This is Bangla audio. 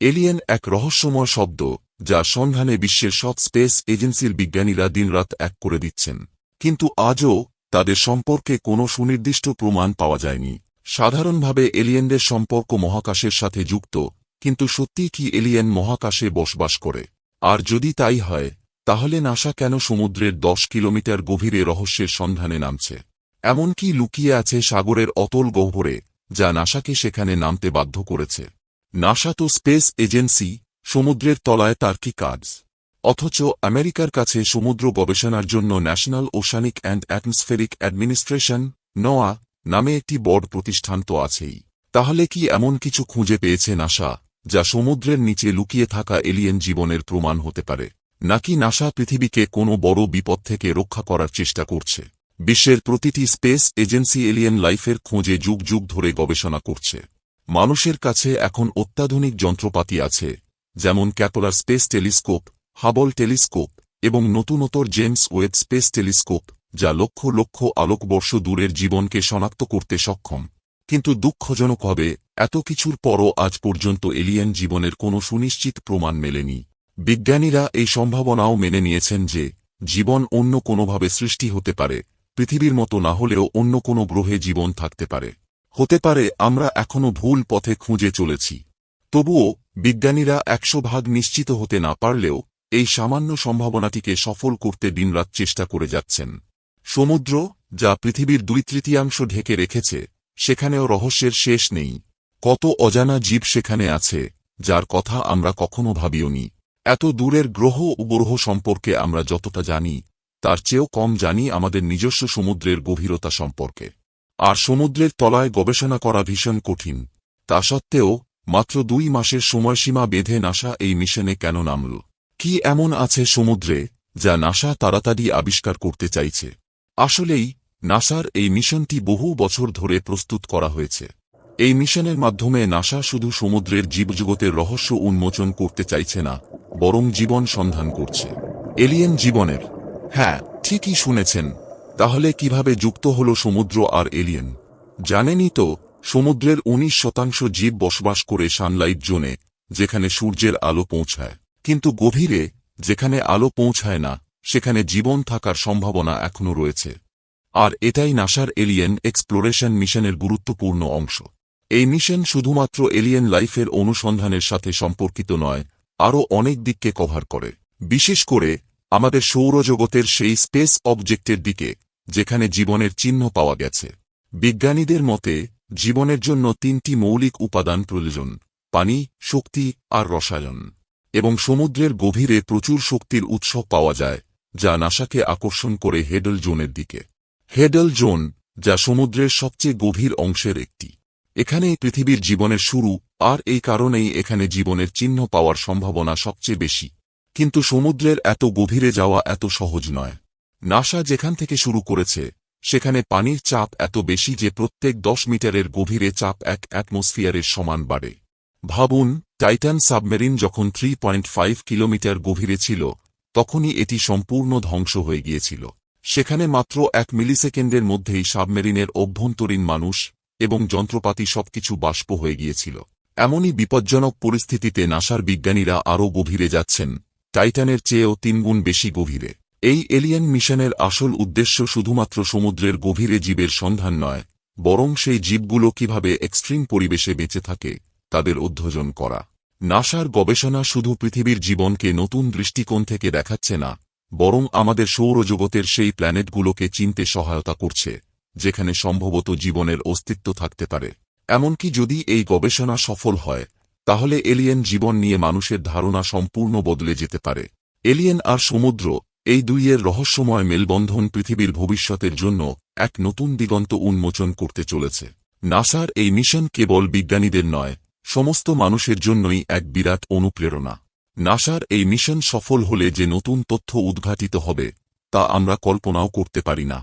এলিয়েন এক রহস্যময় শব্দ, যা সন্ধানে বিশ্বের সব স্পেস এজেন্সির বিজ্ঞানীরা দিনরাত এক করে দিচ্ছেন। কিন্তু আজও তাদের সম্পর্কে কোনো সুনির্দিষ্ট প্রমাণ পাওয়া যায়নি। সাধারণভাবে এলিয়েনদের সম্পর্ক মহাকাশের সাথে যুক্ত, কিন্তু সত্যি কি এলিয়েন মহাকাশে বসবাস করে? আর যদি তাই হয়, তাহলে নাসা কেন সমুদ্রের দশ কিলোমিটার গভীরে রহস্যের সন্ধানে নামছে? এমনকি লুকিয়ে আছে সাগরের অতল গহ্বরে, যা নাসাকে সেখানে নামতে বাধ্য করেছে। নাসা তো স্পেস এজেন্সি, সমুদ্রের তলায় তার কি কাজ? অথচ আমেরিকার কাছে সমুদ্র গবেষণার জন্য National Oceanic and Atmospheric Administration NOAA নামে একটি বড় প্রতিষ্ঠান তো আছেই। তাহলে কি এমন কিছু খুঁজে পেয়েছে নাসা, যা সমুদ্রের নিচে লুকিয়ে থাকা এলিয়েন জীবনের প্রমাণ হতে পারে? নাকি নাসা পৃথিবীকে কোনো বড় বিপদ থেকে রক্ষা করার চেষ্টা করছে? বিশ্বের প্রতিটি স্পেস এজেন্সি এলিয়েন লাইফের খোঁজে যুগ যুগ ধরে গবেষণা করছে। মানুষের কাছে এখন অত্যাধুনিক যন্ত্রপাতি আছে, যেমন Kepler space telescope, Hubble telescope এবং নতুনতর জেমস ওয়েব স্পেস টেলিস্কোপ, যা লক্ষ লক্ষ আলোকবর্ষ দূরের জীবনকে শনাক্ত করতে সক্ষম। কিন্তু দুঃখজনক হবে, এত কিছুর পরও আজ পর্যন্ত এলিয়েন জীবনের কোনো সুনিশ্চিত প্রমাণ মেলেনি। বিজ্ঞানীরা এই সম্ভাবনাও মেনে নিয়েছেন যে, জীবন অন্য কোনোভাবে সৃষ্টি হতে পারে, পৃথিবীর মতো না হলেও অন্য কোনো গ্রহে জীবন থাকতে পারে। হতে পারে আমরা এখনও ভুল পথে খুঁজে চলেছি। তবুও, বিজ্ঞানীরা একশো ভাগ নিশ্চিত হতে না পারলেও, এই সামান্য সম্ভাবনাটিকে সফল করতে দিনরাত চেষ্টা করে যাচ্ছেন। সমুদ্র, যা পৃথিবীর দুই তৃতীয়াংশ ঢেকে রেখেছে, সেখানেও রহস্যের শেষ নেই। কত অজানা জীব সেখানে আছে, যার কথা আমরা কখনো ভাবিওনি। এত দূরের গ্রহ ও গ্রহ সম্পর্কে আমরা যতটা জানি, তার চেয়েও কম জানি আমাদের নিজস্ব সমুদ্রের গভীরতা সম্পর্কে। আর সমুদ্রের তলায় গবেষণা করা ভীষণ কঠিন। তা সত্ত্বেও, মাত্র দুই মাসের সময়সীমা বেঁধে নাসা এই মিশনে কেন নামল? কি এমন আছে সমুদ্রে, যা নাসা তাড়াতাড়ি আবিষ্কার করতে চাইছে? আসলেই, নাসার এই মিশনটি বহু বছর ধরে প্রস্তুত করা হয়েছে। এই মিশনের মাধ্যমে নাসা শুধু সমুদ্রের জীবজগতের রহস্য উন্মোচন করতে চাইছে না, বরং জীবন সন্ধান করছে। এলিয়েন জীবনের। হ্যাঁ ঠিকই শুনেছেন তাহলে কীভাবে যুক্ত হল সমুদ্র আর এলিয়েন? জানেনই তো, সমুদ্রের উনিশ শতাংশ জীব বসবাস করে সানলাইট জোনে, যেখানে সূর্যের আলো পৌঁছায়। কিন্তু গভীরে, যেখানে আলো পৌঁছায় না, সেখানে জীবন থাকার সম্ভাবনা এখনও রয়েছে। আর এটাই নাসার এলিয়েন এক্সপ্লোরেশন মিশনের গুরুত্বপূর্ণ অংশ। এই মিশন শুধুমাত্র এলিয়েন লাইফের অনুসন্ধানের সাথে সম্পর্কিত নয়, আরও অনেক দিককে কভার করে। বিশেষ করে, আমাদের সৌরজগতের সেই স্পেস অবজেক্টের দিকে যেখানে জীবনের চিহ্ন পাওয়া গেছে। বিজ্ঞানীদের মতে, জীবনের জন্য তিনটি মৌলিক উপাদান প্রয়োজন, পানি, শক্তি আর রসায়ন। এবং সমুদ্রের গভীরে প্রচুর শক্তির উৎস পাওয়া যায়, যা নাসাকে আকর্ষণ করে হেডল জোনের দিকে। হেডল জোন, যা সমুদ্রের সবচেয়ে গভীর অংশের একটি। এখানেই পৃথিবীর জীবনের শুরু, আর এই কারণেই এখানে জীবনের চিহ্ন পাওয়ার সম্ভাবনা সবচেয়ে বেশি। কিন্তু সমুদ্রের এত গভীরে যাওয়া এত সহজ নয়। নাসা যেখান থেকে শুরু করেছে, সেখানে পানির চাপ এত বেশি যে প্রত্যেক দশ মিটারের গভীরে চাপ এক অ্যাটমসফিয়ারের সমান বাড়ে। ভাবুন, টাইটান সাবমেরিন যখন থ্রি পয়েন্ট ফাইভ কিলোমিটার গভীরে ছিল, তখনই এটি সম্পূর্ণ ধ্বংস হয়ে গিয়েছিল। সেখানে মাত্র এক মিলিসেকেন্ডের মধ্যেই সাবমেরিনের অভ্যন্তরীণ মানুষ এবং যন্ত্রপাতি সবকিছু বাষ্প হয়ে গিয়েছিল। এমনই বিপজ্জনক পরিস্থিতিতে নাসার বিজ্ঞানীরা আরও গভীরে যাচ্ছেন। টাইটানের চেয়েও তিনগুণ বেশি গভীরে। এই এলিয়েন মিশনের আসল উদ্দেশ্য শুধুমাত্র সমুদ্রের গভীরে জীবের সন্ধান নয়, বরং সেই জীবগুলো কীভাবে এক্সট্রিম পরিবেশে বেঁচে থাকে, তাদের অধ্যয়ন করা। নাসার গবেষণা শুধু পৃথিবীর জীবনকে নতুন দৃষ্টিকোণ থেকে দেখাচ্ছে না, বরং আমাদের সৌরজগতের সেই প্ল্যানেটগুলোকে চিনতে সহায়তা করছে, যেখানে সম্ভবত জীবনের অস্তিত্ব থাকতে পারে। এমনকি যদি এই গবেষণা সফল হয়, তাহলে এলিয়েন জীবন নিয়ে মানুষের ধারণা সম্পূর্ণ বদলে যেতে পারে। এলিয়েন আর সমুদ্র এই দুইয়ের রহস্যময় মেলবন্ধন পৃথিবীর ভবিষ্যতের জন্য এক নতুন দিগন্ত উন্মোচন করতে চলেছে। নাসার এই মিশন কেবল বিজ্ঞানীদের নয়, সমস্ত মানুষের জন্যই এক বিরাট অনুপ্রেরণা। নাসার এই মিশন সফল হলে যে নতুন তথ্য উদ্ঘাটিত হবে, তা আমরা কল্পনাও করতে পারি না।